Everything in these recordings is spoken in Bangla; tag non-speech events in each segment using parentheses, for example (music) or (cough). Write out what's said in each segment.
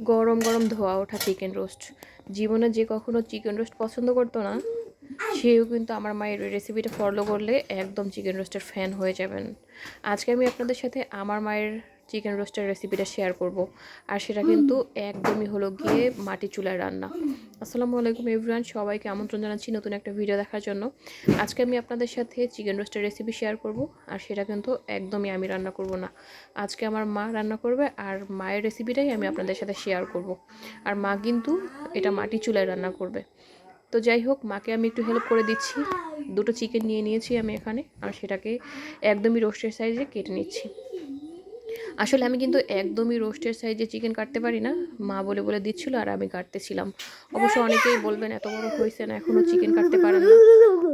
গরম গরম ধোয়া ওঠা চিকেন রোস্ট জীবনে যে কখনো চিকেন রোস্ট পছন্দ করতো না, সেও কিন্তু আমার মায়ের রেসিপিটা ফলো করলে একদম চিকেন রোস্টের ফ্যান হয়ে যাবেন। আজকে আমি আপনাদের সাথে আমার মায়ের চিকেন রোস্টের রেসিপিটা শেয়ার করব। আর সেটা কিন্তু একদমই হলো গিয়ে মাটি চুলায় রান্না। আসসালামু আলাইকুম এভরিওয়ান সবাইকে আমন্ত্রণ জানাচ্ছি নতুন একটা ভিডিও দেখার জন্য। আজকে আমি আপনাদের সাথে চিকেন রোস্টের রেসিপি শেয়ার করব, আর সেটা কিন্তু একদমই আমি রান্না করব না। আজকে আমার মা রান্না করবে, আর মায়ের রেসিপিটাই আমি আপনাদের সাথে শেয়ার করব। আর মা কিন্তু এটা মাটি চুলায় রান্না করবে। তো যাই হোক, মাকে আমি একটু হেল্প করে দিচ্ছি। দুটো চিকেন নিয়ে নিয়েছি আমি এখানে, আর সেটাকে একদমই রোস্টের সাইজে কেটে নিচ্ছি। আসলে আমি কিন্তু একদমই রোস্টের সাইজে চিকেন কাটতে পারি না। মা বলে বলে দিচ্ছিল আর আমি কাটতেছিলাম। অবশ্য অনেকেই বলবেন, এত বড় হয়েছে না এখনও চিকেন কাটতে পারেন না।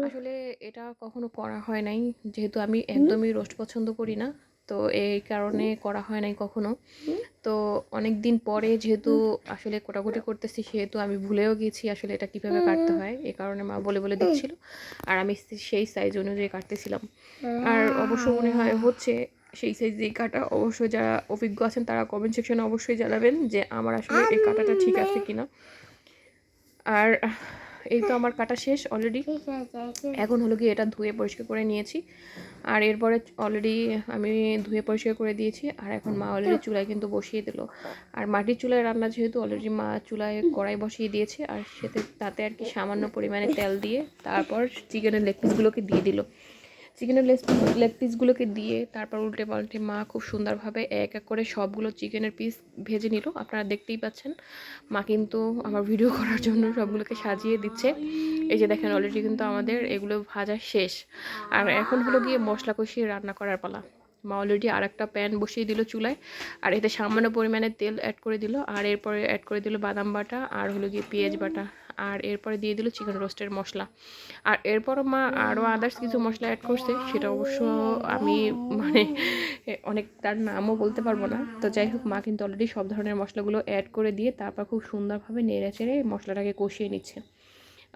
আসলে এটা কখনো করা হয় নাই। যেহেতু আমি একদমই রোস্ট পছন্দ করি না, তো এই কারণে করা হয় নাই কখনো। তো অনেক দিন পরে যেহেতু আসলে কোটাকুটি করতেছি, সেহেতু আমি ভুলেও গেছি আসলে এটা কীভাবে কাটতে হয়। এই কারণে মা বলে বলে দিচ্ছিল। আর আমি সেই সাইজ অনুযায়ী কাটতেছিলাম। আর অবশ্য মনে হয় হচ্ছে সেই সাইজে কাটা। অবশ্যই যারা অভিজ্ঞ আছেন তারা কমেন্ট সেকশনে অবশ্যই জানাবেন যে আমার আসলে এই কাটাটা ঠিক আছে কিনা। আর এই তো আমার কাটা শেষ অলরেডি এখন হলো কি এটা ধুয়ে পরিষ্কার করে নিয়েছি। আর এরপরে অলরেডি আমি ধুয়ে পরিষ্কার করে দিয়েছি। আর এখন মা অলরেডি চুলায় কিন্তু বসিয়ে দিল। আর মাটির চুলায় রান্না যেহেতু অলরেডি মা চুলায় কড়াই বসিয়ে দিয়েছে। আর সেতে তাতে আর কি সামান্য পরিমাণে তেল দিয়ে তারপর চিকেনের লেগ পিসগুলোকে দিয়ে দিল। চিকেনের লেগ লেগ পিসগুলোকে দিয়ে তারপর উল্টে পাল্টে মা খুব সুন্দরভাবে এক এক করে সবগুলো চিকেনের পিস ভেজে নিল। আপনারা দেখতেই পাচ্ছেন, মা কিন্তু আমার ভিডিও (laughs) করার জন্য সবগুলোকে সাজিয়ে দিচ্ছে। এই যে দেখেন অলরেডি কিন্তু আমাদের এগুলো ভাজা শেষ। আর এখন হলো গিয়ে মশলা কষিয়ে রান্না করার পালা। মা অলরেডি আর একটা প্যান বসিয়ে দিল চুলায়, আর এতে সামান্য পরিমাণে তেল অ্যাড করে দিল। আর এরপরে অ্যাড করে দিল বাদাম বাটা, আর হলো গিয়ে পেঁয়াজ বাটা। আর এরপরে দিয়ে দিল চিকেন রোস্টের মশলা। আর এরপর মা আরও আদার্স কিছু মশলা অ্যাড করছে সেটা অবশ্য আমি মানে অনেক তার নামও বলতে পারব না। তো যাই হোক মা কিন্তু অলরেডি সব ধরনের মশলাগুলো অ্যাড করে দিয়ে তারপর খুব সুন্দরভাবে নেড়ে চেড়ে মশলাটাকে কষিয়ে নিচ্ছে।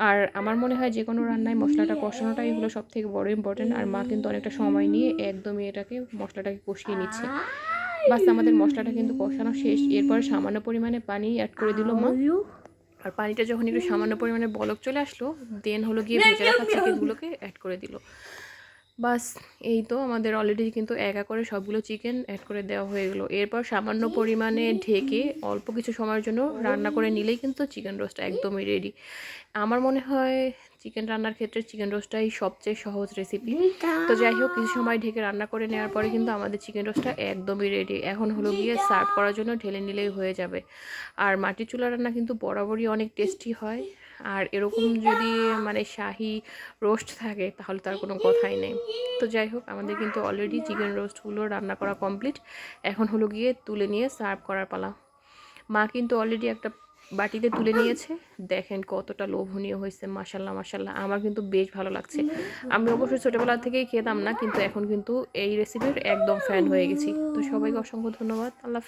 আর আমার মনে হয় যে কোনো রান্নায় মশলাটা কষানোটাই হলো সব থেকে বড় ইম্পর্টেন্ট আর মা কিন্তু অনেকটা সময় নিয়ে একদমই এটাকে মশলাটাকে কষিয়ে নিচ্ছে। বাস আমাদের মশলাটা কিন্তু কষানো শেষ এরপর সামান্য পরিমাণে পানি অ্যাড করে দিল মা। আর পানিটা যখন একটু সামান্য পরিমাণে বলক চলে আসলো দেন হলো গিয়ে ভেজে রাখা চিকেনগুলোকে অ্যাড করে দিল। বাস, এই তো আমাদের অলরেডি কিন্তু একা করে সবগুলো চিকেন অ্যাড করে দেওয়া হয়ে গেলো। এরপর সামান্য পরিমাণে ঢেকে অল্প কিছু সময়ের জন্য রান্না করে নিলেই কিন্তু চিকেন রোস্ট একদমই রেডি আমার মনে হয় চিকেন রান্নার ক্ষেত্রে চিকেন রোস্টটাই সবচেয়ে সহজ রেসিপি তো যাই হোক, কিছু সময় ঢেকে রান্না করে নেওয়ার পরে কিন্তু আমাদের চিকেন রোস্টটা একদমই রেডি এখন হলো গিয়ে সার্ভ করার জন্য ঢেলে নিলেই হয়ে যাবে। আর মাটির চুলা রান্না কিন্তু বরাবরই অনেক টেস্টি হয়। আর এরকম যদি মানে শাহি রোস্ট থাকে, তাহলে তার কোনো কথাই নেই। তো যাই হোক, আমাদের কিন্তু অলরেডি চিকেন রোস্টগুলো রান্না করা কমপ্লিট এখন হলো গিয়ে তুলে নিয়ে সার্ভ করার পালা। মা কিন্তু অলরেডি একটা বাটিতে তুলে নিয়েছে। দেখেন কতটা লোভনীয় হয়েছে মাসাল্লাহ মাসাল্লাহ আমার কিন্তু বেশ ভালো লাগছে। আমি অবশ্যই ছোটোবেলা থেকেই খেতাম না, কিন্তু এখন কিন্তু এই রেসিপির একদম ফ্যান হয়ে গেছি। তো সবাইকে অসংখ্য ধন্যবাদ। আল্লাহ